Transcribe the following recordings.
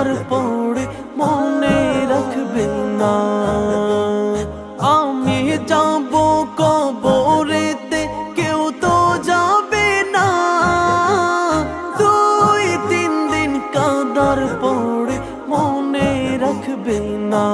কাদার পড়ে মনে রাখবে না। আমি যাব কবরেতে, কেউ তো যাবে না। দুই, তিন দিন কাদার পড়ে মনে রাখবে না।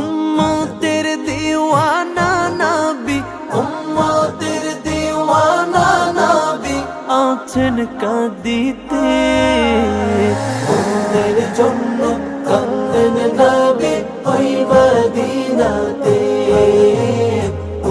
উম্মতের দিওয়ানা নাবি, উম্মতের দিওয়ানা নবী আছেন কাঁদিতে। মদিনাতে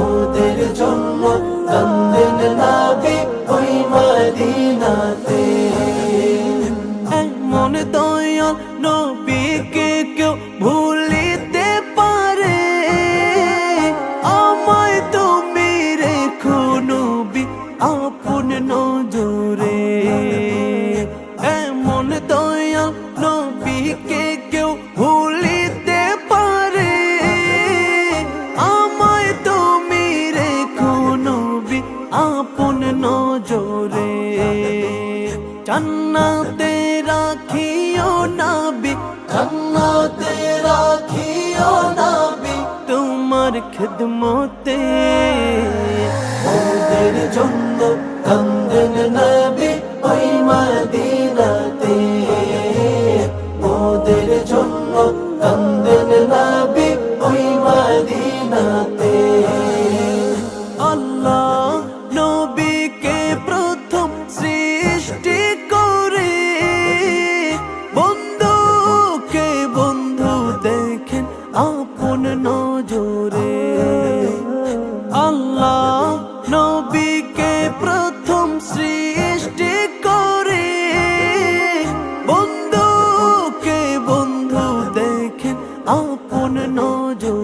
ওদের জন্য কান্দেন নবী ওই মদিনাতে। এমন দয়াল নবীকে কেউ ভুলিতে পারে। আমায় তুমি রেখো নবী, আপন নজরে নজরে জান্নাতে রাখিও নবী জান্নাতে রাখিও নবী। তোমার খিদমতে। ওদের জন্য কান্দেন নবী ওই মদিনাতে। ওদের জন্য কান্দেন আপন নজর